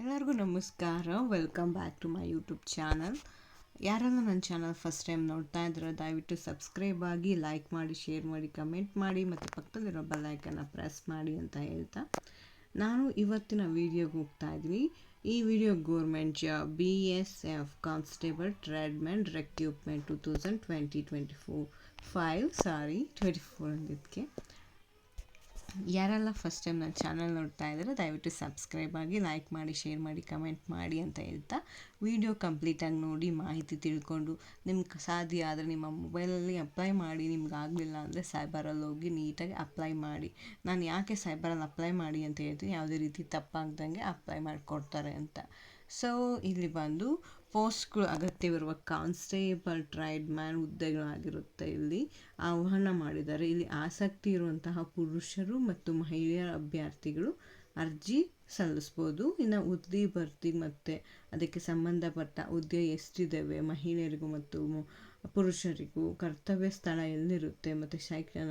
ಎಲ್ಲರಿಗೂ ನಮಸ್ಕಾರ. Welcome back to my YouTube channel ಯಾರೆಲ್ಲ ನನ್ನ ಚಾನಲ್ ಫಸ್ಟ್ ಟೈಮ್ ನೋಡ್ತಾ ಇದ್ರೆ, ದಯವಿಟ್ಟು ಸಬ್ಸ್ಕ್ರೈಬ್ ಆಗಿ ಲೈಕ್ ಮಾಡಿ ಶೇರ್ ಮಾಡಿ ಕಮೆಂಟ್ ಮಾಡಿ, ಮತ್ತು ಪಕ್ಕದಲ್ಲಿರೋ ಬೆಲ್ಲೈಕನ್ನು ಪ್ರೆಸ್ ಮಾಡಿ ಅಂತ ಹೇಳ್ತಾ. ನಾನು ಇವತ್ತಿನ ವೀಡಿಯೋಗೆ ಹೋಗ್ತಾ ಇದ್ದೀನಿ ಈ video government job B S F constable tradesman recruitment two thousand twenty twenty four five sorry twenty four ಅಂದಿದ್ದಕ್ಕೆ. ಯಾರೆಲ್ಲ ಫಸ್ಟ್ ಟೈಮ್ ನನ್ನ ಚಾನಲ್ ನೋಡ್ತಾ ಇದ್ದಾರೆ ದಯವಿಟ್ಟು ಸಬ್ಸ್ಕ್ರೈಬ್ ಆಗಿ ಲೈಕ್ ಮಾಡಿ ಶೇರ್ ಮಾಡಿ ಕಮೆಂಟ್ ಮಾಡಿ ಅಂತ ಹೇಳ್ತಾ ವಿಡಿಯೋ ಕಂಪ್ಲೀಟಾಗಿ ನೋಡಿ ಮಾಹಿತಿ ತಿಳ್ಕೊಂಡು ನಿಮ್ಗೆ ಸಾಧ್ಯ ಆದರೆ ನಿಮ್ಮ ಮೊಬೈಲಲ್ಲಿ ಅಪ್ಲೈ ಮಾಡಿ, ನಿಮ್ಗೆ ಆಗಲಿಲ್ಲ ಅಂದರೆ ಸೈಬರಲ್ಲಿ ಹೋಗಿ ನೀಟಾಗಿ ಅಪ್ಲೈ ಮಾಡಿ. ನಾನು ಯಾಕೆ ಸೈಬರಲ್ಲಿ ಅಪ್ಲೈ ಮಾಡಿ ಅಂತ ಹೇಳ್ತೀನಿ, ಯಾವುದೇ ರೀತಿ ತಪ್ಪಾಗ್ದಂಗೆ ಅಪ್ಲೈ ಮಾಡಿಕೊಡ್ತಾರೆ ಅಂತ. ಸೊ ಇಲ್ಲಿ ಬಂದು ಪೋಸ್ಟ್ಗಳು ಅಗತ್ಯವಿರುವ ಕಾನ್ಸ್ಟೇಬಲ್ ಟ್ರೈಡ್ ಮ್ಯಾನ್ ಹುದ್ದೆಗಳಾಗಿರುತ್ತೆ ಇಲ್ಲಿ. ಆಹ್ವಾನ ಮಾಡಿದ್ದಾರೆ. ಇಲ್ಲಿ ಆಸಕ್ತಿ ಇರುವಂತಹ ಪುರುಷರು ಮತ್ತು ಮಹಿಳೆಯರ ಅಭ್ಯರ್ಥಿಗಳು ಅರ್ಜಿ ಸಲ್ಲಿಸ್ಬೋದು ಇನ್ನು ಹುದ್ದೆ ಭರ್ತಿ ಮತ್ತು ಅದಕ್ಕೆ ಸಂಬಂಧಪಟ್ಟ ಹುದ್ದೆ ಎಷ್ಟಿದ್ದಾವೆ ಮಹಿಳೆಯರಿಗೂ ಮತ್ತು ಪುರುಷರಿಗೂ ಕರ್ತವ್ಯ ಸ್ಥಳ ಎಲ್ಲಿರುತ್ತೆ? ಮತ್ತು ಶೈಕ್ಷಣ,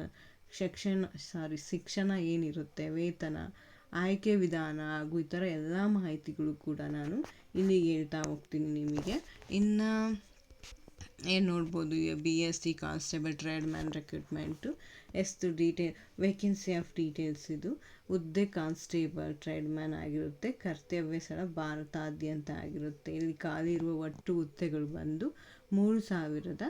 ಶಿಕ್ಷಣ ಸಾರಿ ಶಿಕ್ಷಣ ಏನಿರುತ್ತೆ? ವೇತನ ಆಯ್ಕೆ ವಿಧಾನ ಹಾಗೂ ಇತರ ಎಲ್ಲ ಮಾಹಿತಿಗಳು ಕೂಡ ನಾನು ಇಲ್ಲಿ ಹೇಳ್ತಾ ಹೋಗ್ತೀನಿ ನಿಮಗೆ. ಇನ್ನು ಏನು ನೋಡ್ಬೋದು B S C constable trade man recruitment ಎಷ್ಟು ಡೀಟೇಲ್ ವೇಕೆನ್ಸಿ ಆಫ್ ಡೀಟೇಲ್ಸ್ ಇದು. ಹುದ್ದೆ ಕಾನ್ಸ್ಟೇಬಲ್ ಟ್ರೇಡ್ ಮ್ಯಾನ್ ಆಗಿರುತ್ತೆ, ಕರ್ತವ್ಯ ಸ್ಥಳ ಭಾರತಾದ್ಯಂತ ಆಗಿರುತ್ತೆ. ಇಲ್ಲಿ ಖಾಲಿ ಇರುವ ಒಟ್ಟು ಹುದ್ದೆಗಳು ಬಂದು ಮೂರು ಸಾವಿರದ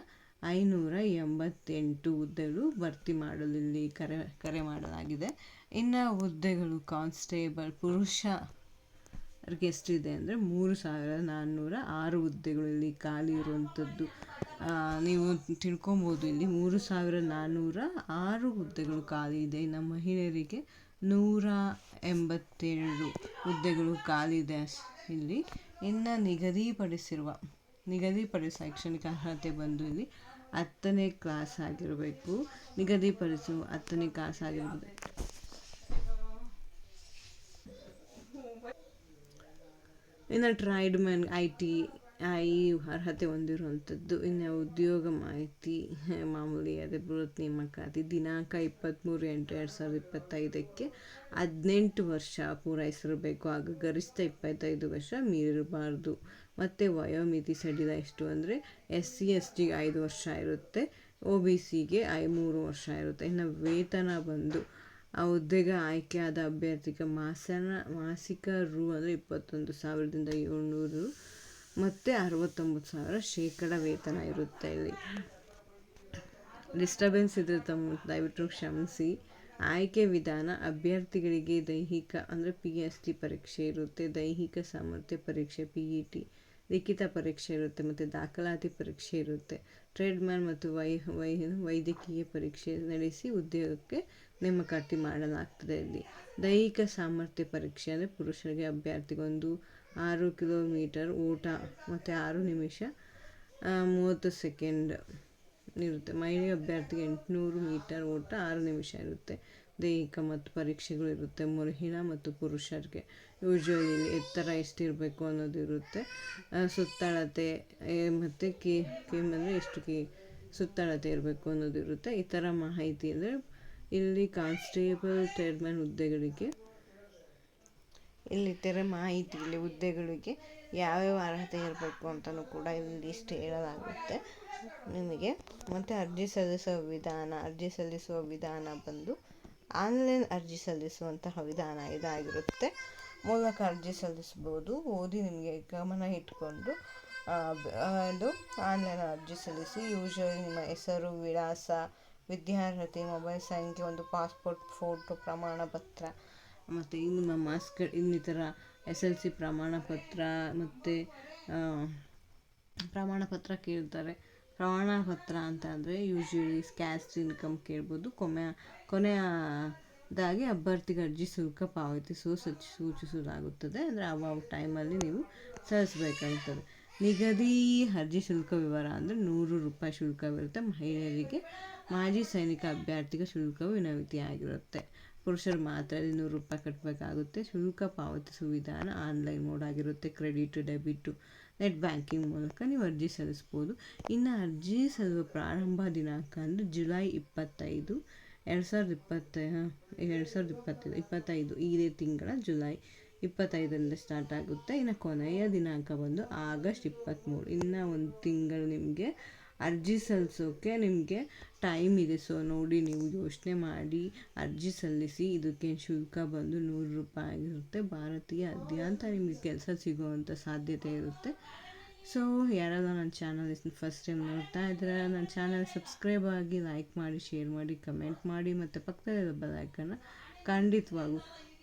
ಐನೂರ ಎಂಬತ್ತೆಂಟು ಹುದ್ದೆಗಳು ಭರ್ತಿ ಮಾಡಲು ಇಲ್ಲಿ ಕರೆ ಕರೆ ಮಾಡಲಾಗಿದೆ. ಇನ್ನು ಹುದ್ದೆಗಳು ಕಾನ್ಸ್ಟೇಬಲ್ ಪುರುಷ ಎಷ್ಟಿದೆ ಅಂದರೆ ಮೂರು ಸಾವಿರದ ನಾನ್ನೂರ ಆರು ಹುದ್ದೆಗಳು ಇಲ್ಲಿ ಖಾಲಿ ಇರುವಂಥದ್ದು. ನೀವು ತಿಳ್ಕೊಬೋದು ಇಲ್ಲಿ ಮೂರು ಸಾವಿರದ ನಾನ್ನೂರ ಆರು ಹುದ್ದೆಗಳು ಖಾಲಿ ಇದೆ. ಇನ್ನು ಮಹಿಳೆಯರಿಗೆ ನೂರ ಎಂಬತ್ತೆರಡು ಹುದ್ದೆಗಳು ಖಾಲಿ ಇದೆ ಇಲ್ಲಿ. ಇನ್ನು ನಿಗದಿಪಡಿಸಿರುವ ನಿಗದಿಪಡಿಸುವ ಶೈಕ್ಷಣಿಕ ಅರ್ಹತೆ ಬಂದು ಇಲ್ಲಿ ಹತ್ತನೇ ಕ್ಲಾಸ್ ಆಗಿರಬೇಕು. ನಿಗದಿಪಡಿಸು ಹತ್ತನೇ ಕ್ಲಾಸ್ ಆಗಿರ್ಬೋದು ಇನ್ನು tradesman I T I ಅರ್ಹತೆ ಹೊಂದಿರುವಂಥದ್ದು. ಇನ್ನು ಉದ್ಯೋಗ ಮಾಹಿತಿ, ಮಾಮೂಲಿ ಅದೇ ಬೃಹತ್ ನೇಮಕಾತಿ ದಿನಾಂಕ ಇಪ್ಪತ್ತ್ಮೂರು ಎಂಟು ಎರಡು ಸಾವಿರದ ಇಪ್ಪತ್ತೈದಕ್ಕೆ ಹದಿನೆಂಟು ವರ್ಷ ಪೂರೈಸಿರಬೇಕು. ಆಗ ಗರಿಷ್ಠ ಇಪ್ಪತ್ತೈದು ವರ್ಷ ಮೀರಿರಬಾರ್ದು. ಮತ್ತು ವಯೋಮಿತಿ ಸಡಿಲ ಎಷ್ಟು ಅಂದರೆ ಎಸ್ ಸಿ, ಎಸ್ ಟಿಗೆ ಐದು ವರ್ಷ ಇರುತ್ತೆ. ಒ ಬಿ ಸಿಗೆ ಐ ಮೂರು ವರ್ಷ ಇರುತ್ತೆ. ಇನ್ನು ವೇತನ ಬಂದು ಆ ಹುದ್ದೆಗೆ ಆಯ್ಕೆಯಾದ ಅಭ್ಯರ್ಥಿಗೆ ಮಾಸನ, ಮಾಸಿಕ ರು ಅಂದರೆ ಇಪ್ಪತ್ತೊಂದು ಸಾವಿರದಿಂದ ಏಳ್ನೂರು ಮತ್ತು ಅರವತ್ತೊಂಬತ್ತು ಸಾವಿರ ಶೇಕಡ ವೇತನ ಇರುತ್ತೆ ಇಲ್ಲಿ. ಡಿಸ್ಟರ್ಬೆನ್ಸ್ ಇದ್ದರೆ ತಮ್ಮ ದಯವಿಟ್ಟು ಕ್ಷಮಿಸಿ. ಆಯ್ಕೆ ವಿಧಾನ ಅಭ್ಯರ್ಥಿಗಳಿಗೆ ದೈಹಿಕ ಅಂದರೆ ಪಿ ಎಸ್ ಟಿ ಪರೀಕ್ಷೆ ಇರುತ್ತೆ. ದೈಹಿಕ ಸಾಮರ್ಥ್ಯ ಪರೀಕ್ಷೆ ಪಿ ಇ ಟಿ ಲಿಖಿತ ಪರೀಕ್ಷೆ ಇರುತ್ತೆ ಮತ್ತು ದಾಖಲಾತಿ ಪರೀಕ್ಷೆ ಇರುತ್ತೆ. ಟ್ರೇಡ್ ಮ್ಯಾನ್ ಮತ್ತು ವೈ ವೈ, ವೈದ್ಯಕೀಯ ಪರೀಕ್ಷೆ ನಡೆಸಿ ಉದ್ಯೋಗಕ್ಕೆ ನೇಮಕಾತಿ ಮಾಡಲಾಗ್ತದೆ ಇಲ್ಲಿ ದೈಹಿಕ ಸಾಮರ್ಥ್ಯ ಪರೀಕ್ಷೆ ಅಂದರೆ ಪುರುಷರಿಗೆ ಅಭ್ಯರ್ಥಿಗೊಂದು ಆರು ಕಿಲೋಮೀಟರ್ ಓಟ ಮತ್ತು ಆರು ನಿಮಿಷ ಮೂವತ್ತು ಸೆಕೆಂಡ್ ಇರುತ್ತೆ. ಮಹಿಳೆ ಅಭ್ಯರ್ಥಿಗೆ ಎಂಟುನೂರು ಮೀಟರ್ ಓಟ ಆರು ನಿಮಿಷ ಇರುತ್ತೆ. ದೈಹಿಕ ಮತ್ತು ಪರೀಕ್ಷೆಗಳು ಇರುತ್ತೆ. ಮಹಿಳಾ ಮತ್ತು ಪುರುಷರಿಗೆ. ಯೂಶ್ವಲಿ ಎತ್ತರ ಎಷ್ಟಿರಬೇಕು ಅನ್ನೋದು ಇರುತ್ತೆ. ಸುತ್ತಳತೆ ಮತ್ತು ಕಿ ಕೀಮ್ ಅಂದರೆ ಎಷ್ಟು ಕೀ, ಸುತ್ತಳತೆ ಇರಬೇಕು ಅನ್ನೋದು ಇರುತ್ತೆ. ಈ ಥರ ಮಾಹಿತಿ ಅಂದರೆ ಇಲ್ಲಿ ಕಾನ್ಸ್ಟೇಬಲ್ ಚೇರ್ಮನ್ ಹುದ್ದೆಗಳಿಗೆ, ಇಲ್ಲಿ ಇತರ ಮಾಹಿತಿ ಇಲ್ಲಿ ಹುದ್ದೆಗಳಿಗೆ ಯಾವ್ಯಾವ ಅರ್ಹತೆ ಇರಬೇಕು ಅಂತಲೂ ಕೂಡ ಇಲ್ಲಿ ಲಿಸ್ಟ್ ಹೇಳಲಾಗುತ್ತೆ. ನಿಮಗೆ ಮತ್ತು ಅರ್ಜಿ ಸಲ್ಲಿಸುವ ವಿಧಾನ, ಅರ್ಜಿ ಸಲ್ಲಿಸುವ ವಿಧಾನ ಬಂದು ಆನ್ಲೈನ್ ಅರ್ಜಿ ಸಲ್ಲಿಸುವಂತಹ ವಿಧಾನ ಇದಾಗಿರುತ್ತೆ. ಮೂಲಕ ಅರ್ಜಿ ಸಲ್ಲಿಸ್ಬೋದು ಓದಿ ನಿಮಗೆ ಗಮನ ಇಟ್ಕೊಂಡು ಅದು ಆನ್ಲೈನ್ ಅರ್ಜಿ ಸಲ್ಲಿಸಿ ಯೂಶ್ವಲಿ ನಿಮ್ಮ ಹೆಸರು, ವಿಳಾಸ, ವಿದ್ಯಾರ್ಹತೆ, ಮೊಬೈಲ್ ಸಂಖ್ಯೆ, ಒಂದು ಪಾಸ್ಪೋರ್ಟ್, ಫೋಟೋ ಪ್ರಮಾಣ ಪತ್ರ ಮತ್ತು ನಿಮ್ಮ ಮಾಸ್ಕ್, ಇನ್ನಿತರ ಎಸ್ ಎಲ್ ಸಿ ಪ್ರಮಾಣ ಪತ್ರ ಮತ್ತು ಪ್ರಮಾಣ ಪತ್ರ ಕೇಳ್ತಾರೆ. ಪ್ರಮಾಣ ಪತ್ರ ಅಂತ ಅಂದರೆ ಯೂಶ್ವಲಿ ಕ್ಯಾಸ್ಟ್ ಇನ್ಕಮ್ ಕೇಳ್ಬೋದು. ಕೊನೆ ಕೊನೆಯದಾಗಿ ಅಭ್ಯರ್ಥಿಗೆ ಅರ್ಜಿ ಶುಲ್ಕ ಪಾವತಿಸುವ ಸೂಚಿಸಲಾಗುತ್ತದೆ ಅಂದರೆ ಆ ಟೈಮಲ್ಲಿ ನೀವು ಸಲ್ಲಿಸ್ಬೇಕಾಗ್ತದೆ ನಿಗದಿ ಅರ್ಜಿ ಶುಲ್ಕ ವಿವರ ಅಂದರೆ ನೂರು ರೂಪಾಯಿ ಶುಲ್ಕವಿರುತ್ತೆ. ಮಹಿಳೆಯರಿಗೆ ಮಾಜಿ ಸೈನಿಕ ಅಭ್ಯರ್ಥಿಗೆ ಶುಲ್ಕವು ವಿನಂತಿಯಾಗಿರುತ್ತೆ ಪುರುಷರು ಮಾತ್ರ ನೂರು ರೂಪಾಯಿ ಕಟ್ಟಬೇಕಾಗುತ್ತೆ ಶುಲ್ಕ ಪಾವತಿಸುವ ವಿಧಾನ ಆನ್ಲೈನ್ ಮೋಡ್ ಆಗಿರುತ್ತೆ. ಕ್ರೆಡಿಟ್, ಡೆಬಿಟು, ನೆಟ್ ಬ್ಯಾಂಕಿಂಗ್ ಮೂಲಕ ನೀವು ಅರ್ಜಿ ಸಲ್ಲಿಸ್ಬೋದು. ಇನ್ನು ಅರ್ಜಿ ಸಲ್ಲುವ ಪ್ರಾರಂಭ ದಿನಾಂಕ ಅಂದರೆ ಜುಲೈ ಇಪ್ಪತ್ತೈದು, ಎರಡು ಸಾವಿರದ ಇಪ್ಪತ್ತ, ಎರಡು ಸಾವಿರದ ಇಪ್ಪತ್ತೈದು ಇಪ್ಪತ್ತೈದು ಇದೇ ತಿಂಗಳ ಜುಲೈ ಇಪ್ಪತ್ತೈದರಿಂದ ಸ್ಟಾರ್ಟ್ ಆಗುತ್ತೆ. ಇನ್ನು ಕೊನೆಯ ದಿನಾಂಕ ಬಂದು ಆಗಸ್ಟ್ ಇಪ್ಪತ್ತ್ಮೂರು. ಇನ್ನು ಒಂದು ತಿಂಗಳು ನಿಮಗೆ ಅರ್ಜಿ ಸಲ್ಲಿಸೋಕ್ಕೆ ನಿಮಗೆ ಟೈಮ್ ಇದೆ. ಸೊ ನೋಡಿ, ನೀವು ಯೋಚನೆ ಮಾಡಿ, ಅರ್ಜಿ ಸಲ್ಲಿಸಿ, ಇದಕ್ಕೆ ಶುಲ್ಕ ಬಂದು ನೂರು ರೂಪಾಯಿ ಆಗಿರುತ್ತೆ. ಭಾರತೀಯ ಅದ್ಯಾಂತ ನಿಮಗೆ ಕೆಲಸ ಸಿಗುವಂಥ ಸಾಧ್ಯತೆ ಇರುತ್ತೆ. ಸೊ ಯಾರಾದರೂ ನನ್ನ ಚಾನಲ್ ಫಸ್ಟ್ ಟೈಮ್ ನೋಡ್ತಾ ಇದ್ರೆ, ನನ್ನ ಚಾನಲ್ ಸಬ್ಸ್ಕ್ರೈಬ್ ಆಗಿ ಲೈಕ್ ಮಾಡಿ ಶೇರ್ ಮಾಡಿ ಕಮೆಂಟ್ ಮಾಡಿ, ಮತ್ತು ಪಕ್ಕದಲ್ಲಿರೋ ಬೆಲ್ಲೈಕನ್ನ ಖಂಡಿತವಾಗೂ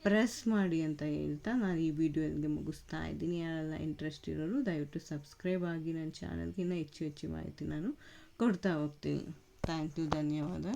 ಪ್ರೆಸ್ ಮಾಡಿ ಅಂತ ಹೇಳ್ತಾ ನಾನು ಈ ವಿಡಿಯೋ ವಿಡಿಯೋಗೆ ಮುಗಿಸ್ತಾ ಇದ್ದೀನಿ. ಯಾರೆಲ್ಲ ಇಂಟ್ರೆಸ್ಟ್ ಇರೋರು ದಯವಿಟ್ಟು ಸಬ್ಸ್ಕ್ರೈಬ್ ಆಗಿ ನನ್ನ ಚಾನಲ್ಗಿನ್ನ ಹೆಚ್ಚು ಹೆಚ್ಚು ಮಾಹಿತಿ ನಾನು ಕೊಡ್ತಾ ಹೋಗ್ತೀನಿ. ಥ್ಯಾಂಕ್ ಯು ಧನ್ಯವಾದ.